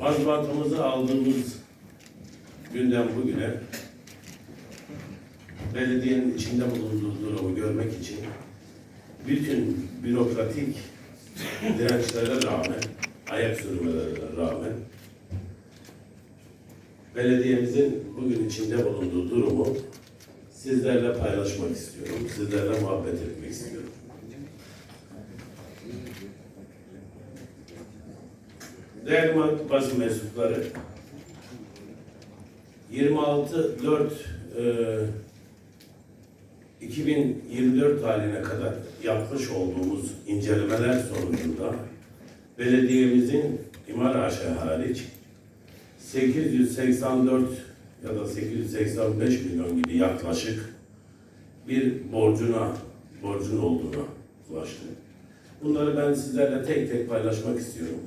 Mazbatımızı aldığımız günden bugüne belediyenin içinde bulunduğu durumu görmek için bütün bürokratik dirençlere rağmen, ayak sürmelerine rağmen belediyemizin bugün içinde bulunduğu durumu sizlerle paylaşmak istiyorum. Sizlerle muhabbet etmek istiyorum. Değerli basın mensupları, 26 4 e, 2024 tarihine kadar yapmış olduğumuz incelemeler sonucunda belediyemizin imar aşağı hariç 884 ya da 885 milyon gibi yaklaşık bir borcuna, borcun olduğuna ulaştı. Bunları ben sizlerle tek tek paylaşmak istiyorum.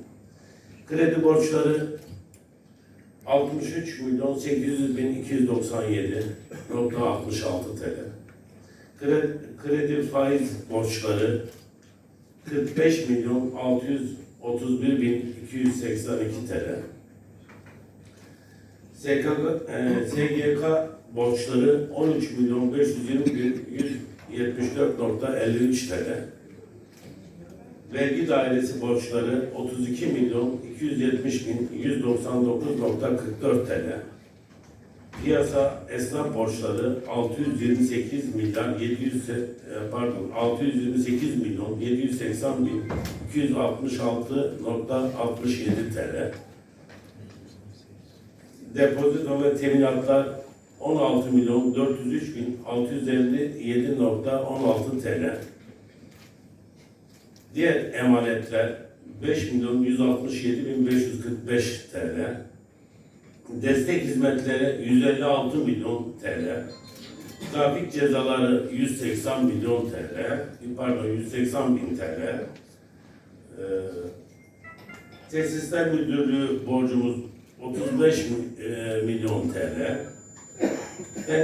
Kredi borçları 63 milyon 800 bin 297 nokta 66 TL. Kredi, kredi faiz borçları 45 milyon 631 bin 282 TL. SKK, e, SGK borçları 13 milyon 520 bin 174.53 TL. Vergi dairesi borçları 32 milyon 270 bin 199.44 TL. Piyasa esnaf borçları 628 milyar 700 e, pardon 628 milyon 780 bin 266.67 TL. Depozito ve teminatlar 16 milyon 403 bin 657.16 TL. Diğer emanetler 5 milyon 167 bin 545 TL. Destek hizmetleri 156 milyon TL. Trafik cezaları 180 milyon TL. Pardon 180 bin TL. Ee, Tesisler Müdürlüğü borcumuz 35 mi- e, milyon TL.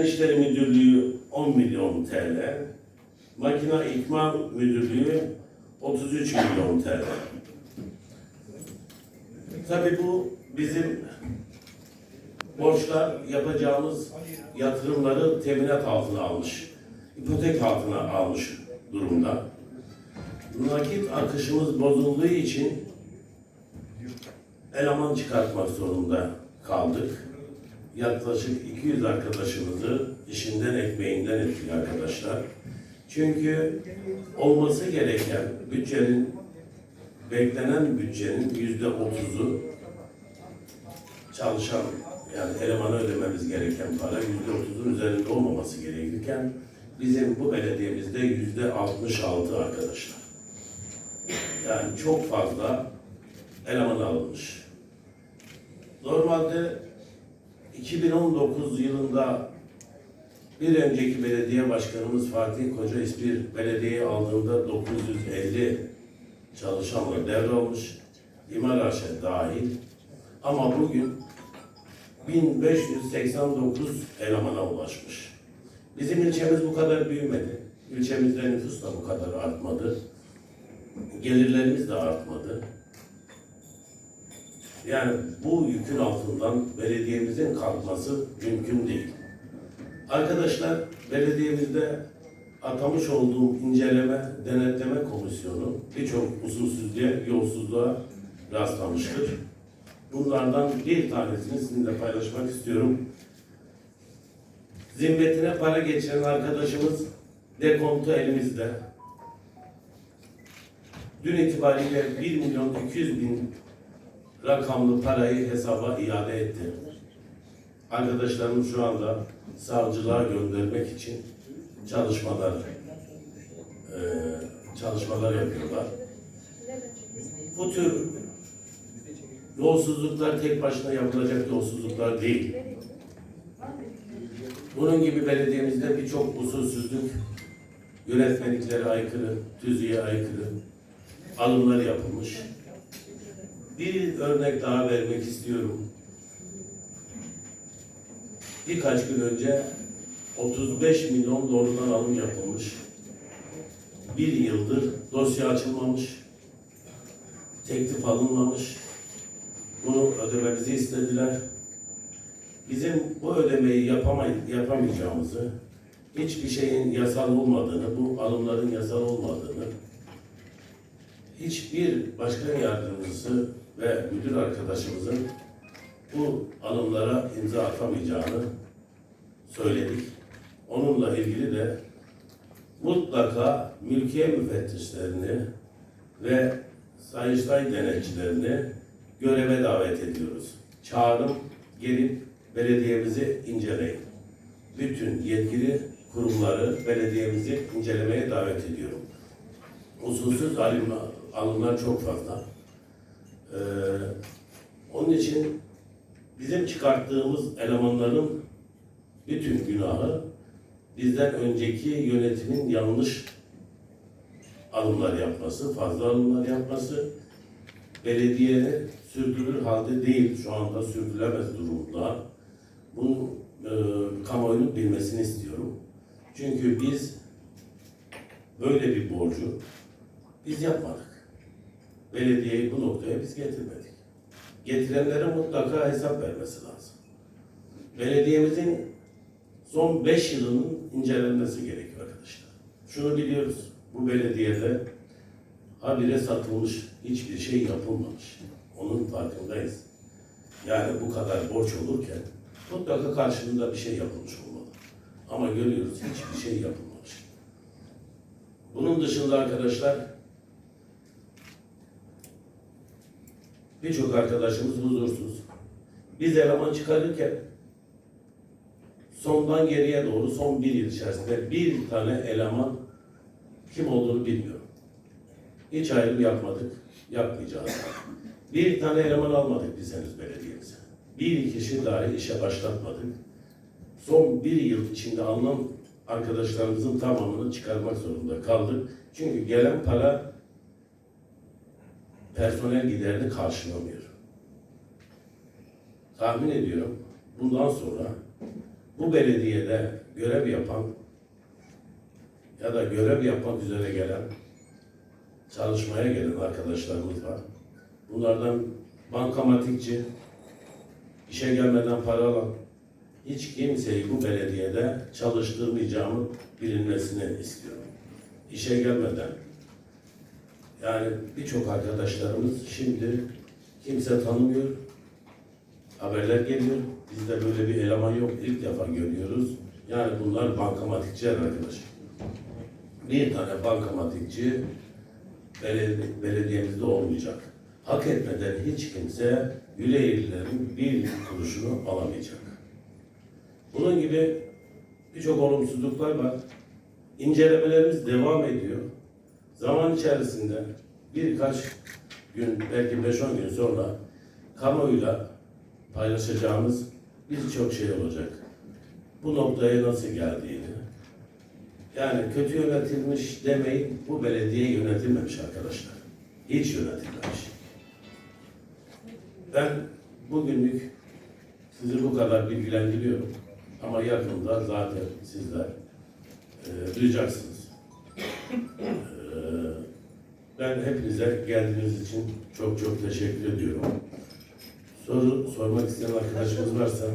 İşleri Müdürlüğü 10 milyon TL. Makina İkmal Müdürlüğü 33 milyon TL. Tabii bu bizim borçlar yapacağımız yatırımları teminat altına almış, ipotek altına almış durumda. Nakit akışımız bozulduğu için eleman çıkartmak zorunda kaldık. Yaklaşık 200 arkadaşımızı işinden ekmeğinden ettik arkadaşlar. Çünkü olması gereken bütçenin beklenen bütçenin yüzde otuzu çalışan yani elemana ödememiz gereken para yüzde otuzun üzerinde olmaması gerekirken bizim bu belediyemizde yüzde altmış altı arkadaşlar. Yani çok fazla eleman alınmış. Normalde 2019 yılında bir önceki belediye başkanımız Fatih Koca İspir belediyeyi aldığında 950 çalışanla devralmış. İmar Aşe dahil. Ama bugün 1589 elemana ulaşmış. Bizim ilçemiz bu kadar büyümedi. İlçemizde nüfus da bu kadar artmadı. Gelirlerimiz de artmadı. Yani bu yükün altından belediyemizin kalkması mümkün değil. Arkadaşlar belediyemizde atamış olduğum inceleme, denetleme komisyonu birçok usulsüzlüğe, yolsuzluğa rastlamıştır. Bunlardan bir tanesini sizinle paylaşmak istiyorum. Zimmetine para geçiren arkadaşımız dekontu elimizde. Dün itibariyle 1 milyon 200 bin rakamlı parayı hesaba iade etti. Arkadaşlarım şu anda savcılığa göndermek için çalışmalar eee, çalışmalar yapıyorlar. Bu tür yolsuzluklar tek başına yapılacak yolsuzluklar değil. Bunun gibi belediyemizde birçok usulsüzlük, yönetmeliklere aykırı, tüzüğe aykırı alımlar yapılmış. Bir örnek daha vermek istiyorum. Birkaç gün önce 35 milyon doğrudan alım yapılmış. Bir yıldır dosya açılmamış, teklif alınmamış. Bunu ödememizi istediler. Bizim bu ödemeyi yapamay yapamayacağımızı, hiçbir şeyin yasal olmadığını, bu alımların yasal olmadığını, hiçbir başkan yardımcısı ve müdür arkadaşımızın bu alımlara imza atamayacağını söyledik. Onunla ilgili de mutlaka mülkiye müfettişlerini ve Sayıştay denetçilerini göreve davet ediyoruz. Çağırın, gelip belediyemizi inceleyin. Bütün yetkili kurumları belediyemizi incelemeye davet ediyorum. Usulsüz alım, alımlar çok fazla. Ee, onun için bizim çıkarttığımız elemanların bütün günahı bizden önceki yönetimin yanlış alımlar yapması, fazla alımlar yapması, belediye sürdürülür halde değil, şu anda sürdürülemez durumda. Bunu e, kamuoyunun bilmesini istiyorum. Çünkü biz böyle bir borcu biz yapmadık. Belediyeyi bu noktaya biz getirmedik. Getirenlere mutlaka hesap vermesi lazım. Belediyemizin son 5 yılının incelenmesi gerekiyor arkadaşlar. Şunu biliyoruz, bu belediyede habire satılmış, hiçbir şey yapılmamış. Onun farkındayız. Yani bu kadar borç olurken mutlaka karşılığında bir şey yapılmış olmalı. Ama görüyoruz hiçbir şey yapılmamış. Bunun dışında arkadaşlar birçok arkadaşımız huzursuz. Biz eleman çıkarırken sondan geriye doğru son bir yıl içerisinde bir tane eleman kim olduğunu bilmiyorum. Hiç ayrım yapmadık, yapmayacağız. Bir tane eleman almadık biz henüz belediyemize. Bir kişi dahi işe başlatmadık. Son bir yıl içinde alınan arkadaşlarımızın tamamını çıkarmak zorunda kaldık. Çünkü gelen para personel giderini karşılamıyor. Tahmin ediyorum bundan sonra bu belediyede görev yapan ya da görev yapmak üzere gelen çalışmaya gelen arkadaşlarımız var. Bunlardan bankamatikçi, işe gelmeden para alan, hiç kimseyi bu belediyede çalıştırmayacağımı bilinmesini istiyorum. İşe gelmeden, yani birçok arkadaşlarımız şimdi kimse tanımıyor, haberler geliyor. Bizde böyle bir eleman yok, ilk defa görüyoruz. Yani bunlar bankamatikçiler arkadaş. Bir tane bankamatikçi beledi- belediyemizde olmayacak. Hak etmeden hiç kimse Yüreğirlilerin bir kuruşunu alamayacak. Bunun gibi birçok olumsuzluklar var. İncelemelerimiz devam ediyor. Zaman içerisinde birkaç gün, belki 5-10 gün sonra kamuoyuyla paylaşacağımız birçok şey olacak. Bu noktaya nasıl geldiğini, yani kötü yönetilmiş demeyin, bu belediye yönetilmemiş arkadaşlar. Hiç yönetilmemiş. Ben bugünlük sizi bu kadar bilgilendiriyorum. Ama yakında zaten sizler e, duyacaksınız. Ben hepinize geldiğiniz için çok çok teşekkür ediyorum. Soru sormak isteyen arkadaşımız varsa.